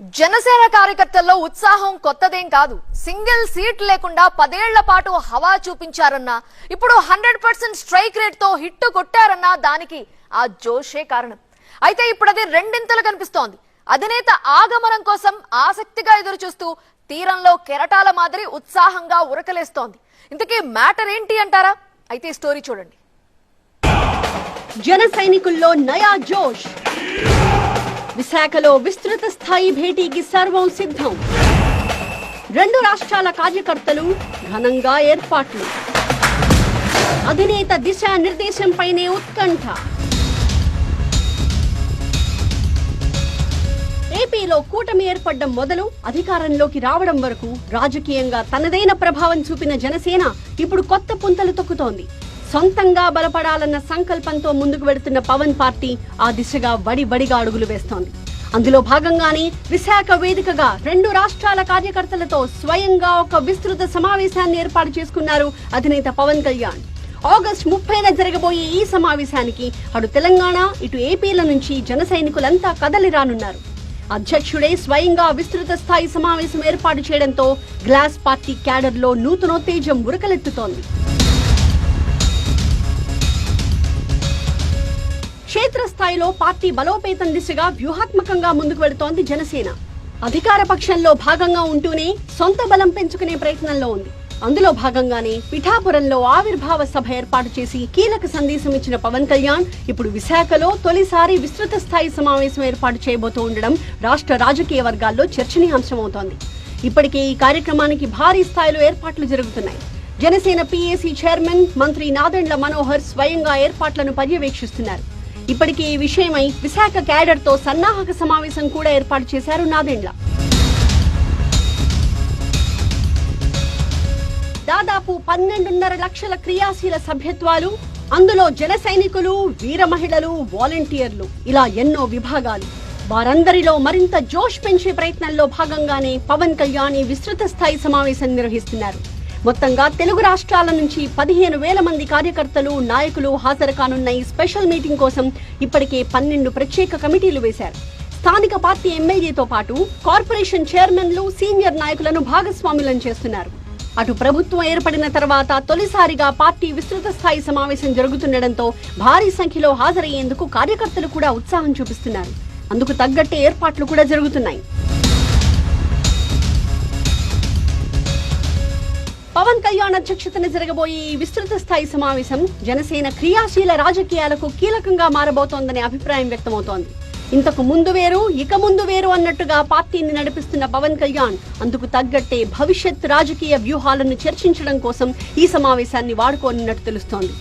జనసేన కార్యకర్తల్లో ఉత్సాహం కొత్తదేం కాదు. సింగిల్ సీట్ లేకుండా పదేళ్ళ పాటు హవా చూపించారన్నా ఇప్పుడు హండ్రెడ్ పర్సెంట్ స్ట్రైక్ రేట్తో హిట్ కొట్టారన్నా దానికి ఆ జోషే కారణం. అయితే ఇప్పుడు అది రెండింతలు కనిపిస్తోంది. అధినేత ఆగమనం కోసం ఆసక్తిగా ఎదురు చూస్తూ తీరంలో కెరటాల మాదిరి ఉత్సాహంగా ఉరకలేస్తోంది. ఇంతకీ మ్యాటర్ ఏంటి అంటారా? అయితే స్టోరీ చూడండి. జన సైనికుల్లో నయా జోష్. విశాఖలో విస్తృత స్థాయి భేటీకి సర్వం సిద్ధం. రెండు రాష్ట్రాల కార్యకర్తలు ఘనంగా ఏర్పాట్లు. అధినేత దిశా నిర్దేశంపైనే ఉత్కంఠ. ఏపీలో కూటమి ఏర్పడడం మొదలు అధికారంలోకి రావడం వరకు రాజకీయంగా తనదైన ప్రభావం చూపిన జనసేన ఇప్పుడు కొత్త పుంతలు తొక్కుతోంది. సొంతంగా బలపడాలన్న సంకల్పంతో ముందుకు వెడుతున్న పవన్ పార్టీ ఆ దిశగా వడివడిగా అడుగులు వేస్తోంది. అందులో భాగంగానే విశాఖ వేదికగా రెండు రాష్ట్రాల కార్యకర్తలతో స్వయంగా ఒక విస్తృత సమావేశాన్ని ఏర్పాటు చేసుకున్నారు అధినేత పవన్ కళ్యాణ్. ఆగస్ట్ ముప్పైన జరగబోయే ఈ సమావేశానికి అటు తెలంగాణ ఇటు ఏపీల నుంచి జన సైనికులంతా కదలి రానున్నారు. అధ్యక్షుడే స్వయంగా విస్తృత స్థాయి సమావేశం ఏర్పాటు చేయడంతో గ్లాస్ పార్టీ క్యాడర్లో నూతనోత్తేజం ఉరకలెత్తుతోంది. క్షేత్రస్థాయిలో పార్టీ బలోపేతం దిశగా వ్యూహాత్మకంగా ముందుకు వెళుతోంది జనసేన. అధికార పక్షంలో భాగంగా ఉంటూనే సొంత బలం పెంచుకునే ప్రయత్నంలో ఉంది. అందులో భాగంగానే పిఠాపురంలో ఆవిర్భావ సభ ఏర్పాటు చేసి కీలక సందేశం ఇచ్చిన పవన్ కళ్యాణ్ ఇప్పుడు విశాఖలో తొలిసారి విస్తృత స్థాయి సమావేశం ఏర్పాటు చేయబోతూ ఉండడం రాష్ట్ర రాజకీయ వర్గాల్లో చర్చనీయాంశమవుతోంది. ఇప్పటికే ఈ కార్యక్రమానికి భారీ స్థాయిలో ఏర్పాట్లు జరుగుతున్నాయి. జనసేన పీఏసీ చైర్మన్ మంత్రి నాదెండ్ల మనోహర్ స్వయంగా ఏర్పాట్లను పర్యవేక్షిస్తున్నారు. ఇప్పటికే ఈ విషయమై విశాఖ క్యాడర్తో సన్నాహక సమావేశం కూడా ఏర్పాటు చేశారు నాదెండ్ల. దాదాపు పన్నెండున్నర లక్షల క్రియాశీల సభ్యత్వాలు అందులో జన సైనికులు వీర మహిళలు వాలంటీర్లు ఇలా ఎన్నో విభాగాలు. వారందరిలో మరింత జోష్ పెంచే ప్రయత్నంలో భాగంగానే పవన్ కళ్యాణ్ ఈ విస్తృత స్థాయి సమావేశం నిర్వహిస్తున్నారు. మొత్తంగా తెలుగు రాష్ట్రాల నుంచి పదిహేను వేల మంది కార్యకర్తలు నాయకులు హాజరు కానున్న ఈ స్పెషల్ మీటింగ్ కోసం ఇప్పటికే పన్నెండు ప్రత్యేక కమిటీలు వేశారు. స్థానిక పార్టీ ఎమ్మెల్యేతో పాటు కార్పొరేషన్ చైర్మన్లు సీనియర్ నాయకులను భాగస్వాములను చేస్తున్నారు. అటు ప్రభుత్వం ఏర్పడిన తర్వాత తొలిసారిగా పార్టీ విస్తృత స్థాయి సమావేశం జరుగుతుండటంతో భారీ సంఖ్యలో హాజరయ్యేందుకు కార్యకర్తలు కూడా ఉత్సాహం చూపిస్తున్నారు. అందుకు తగ్గట్టే ఏర్పాట్లు కూడా జరుగుతున్నాయి. పవన్ కళ్యాణ్ అధ్యక్షతన జరగబోయే ఈ విస్తృత స్థాయి సమావేశం జనసేన క్రియాశీల రాజకీయాలకు కీలకంగా మారబోతోందనే అభిప్రాయం వ్యక్తమవుతోంది. ఇంతకు ముందు వేరు ఇక ముందు వేరు అన్నట్టుగా పార్టీని నడిపిస్తున్న పవన్ కళ్యాణ్ అందుకు తగ్గట్టే భవిష్యత్ రాజకీయ వ్యూహాలను చర్చించడం కోసం ఈ సమావేశాన్ని వాడుకోనున్నట్టు తెలుస్తోంది.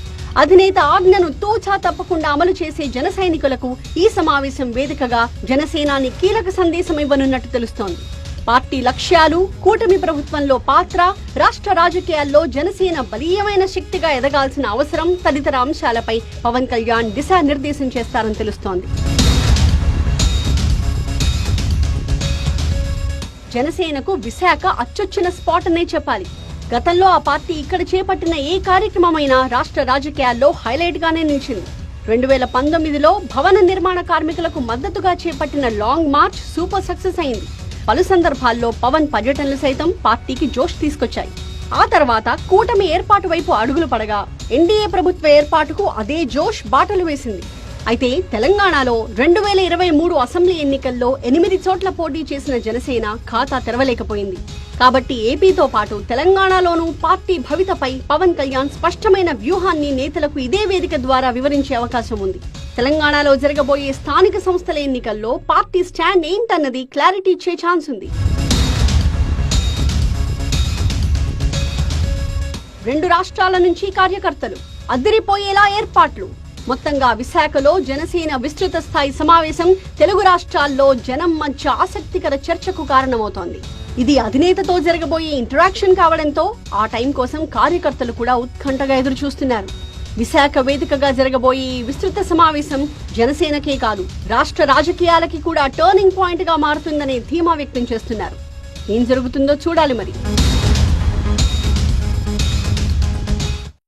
అధినేత ఆజ్ఞను తూచా తప్పకుండా అమలు చేసే జన సైనికులకు ఈ సమావేశం వేదికగా జనసేనాని కీలక సందేశం ఇవ్వనున్నట్టు తెలుస్తోంది. పార్టీ లక్ష్యాలు కూటమి ప్రభుత్వంలో పాత్ర రాష్ట్ర రాజకీయాల్లో జనసేన బలీయమైన శక్తిగా ఎదగాల్సిన అవసరం తదితర అంశాలపై పవన్ కళ్యాణ్ దిశానిర్దేశం చేస్తారని తెలుస్తోంది. జనసేనకు విశాఖ అచ్చొచ్చిన స్పాట్ అనే చెప్పాలి. గతంలో ఆ పార్టీ ఇక్కడ చేపట్టిన ఏ కార్యక్రమమైనా రాష్ట్ర రాజకీయాల్లో హైలైట్ గానే నిలిచింది. రెండు వేల పంతొమ్మిదిలో భవన నిర్మాణ కార్మికులకు మద్దతుగా చేపట్టిన లాంగ్ మార్చ్ సూపర్ సక్సెస్ అయింది. పలు సందర్భాల్లో పవన్ పర్యటనలు సైతం పార్టీకి జోష్ తీసుకొచ్చాయి. ఆ తర్వాత కూటమి ఏర్పాటు వైపు అడుగులు పడగా ఎన్డీఏ ప్రభుత్వ ఏర్పాటుకు అదే జోష్ బాటలు వేసింది. అయితే తెలంగాణలో రెండు వేల ఇరవై మూడు అసెంబ్లీ ఎన్నికల్లో ఎనిమిది చోట్ల పోటీ చేసిన జనసేన ఖాతా తెరవలేకపోయింది. కాబట్టి ఏపీతో పాటు తెలంగాణలోనూ పార్టీ భవితపై పవన్ కళ్యాణ్ స్పష్టమైన వ్యూహాన్ని నేతలకు ఇదే వేదిక ద్వారా వివరించే అవకాశం ఉంది. తెలంగాణలో జరగబోయే స్థానిక సంస్థల ఎన్నికల్లో పార్టీ స్టాండ్ ఏంటన్నది క్లారిటీ ఇచ్చే ఛాన్స్ ఉంది. రెండు రాష్ట్రాల నుంచి కార్యకర్తలు అద్దరిపోయేలా ఏర్పాట్లు. మొత్తంగా విశాఖలో జనసేన విస్తృత స్థాయి సమావేశం తెలుగు రాష్ట్రాల్లో జనం మధ్య ఆసక్తికర చర్చకు కారణమవుతోంది. ఇది అధినేతతో జరగబోయే ఇంటరాక్షన్ కావడంతో ఆ టైం కోసం కార్యకర్తలు కూడా ఉత్కంఠగా ఎదురు చూస్తున్నారు విశాఖ వేదికగా జరగబోయే ఈ విస్తృత సమావేశం జనసేనకే కాదు రాష్ట్ర రాజకీయాలకి కూడా టర్నింగ్ పాయింట్గా మారుతుందనే ధీమా వ్యక్తం చేస్తున్నారు. ఏం జరుగుతుందో చూడాలి మరి.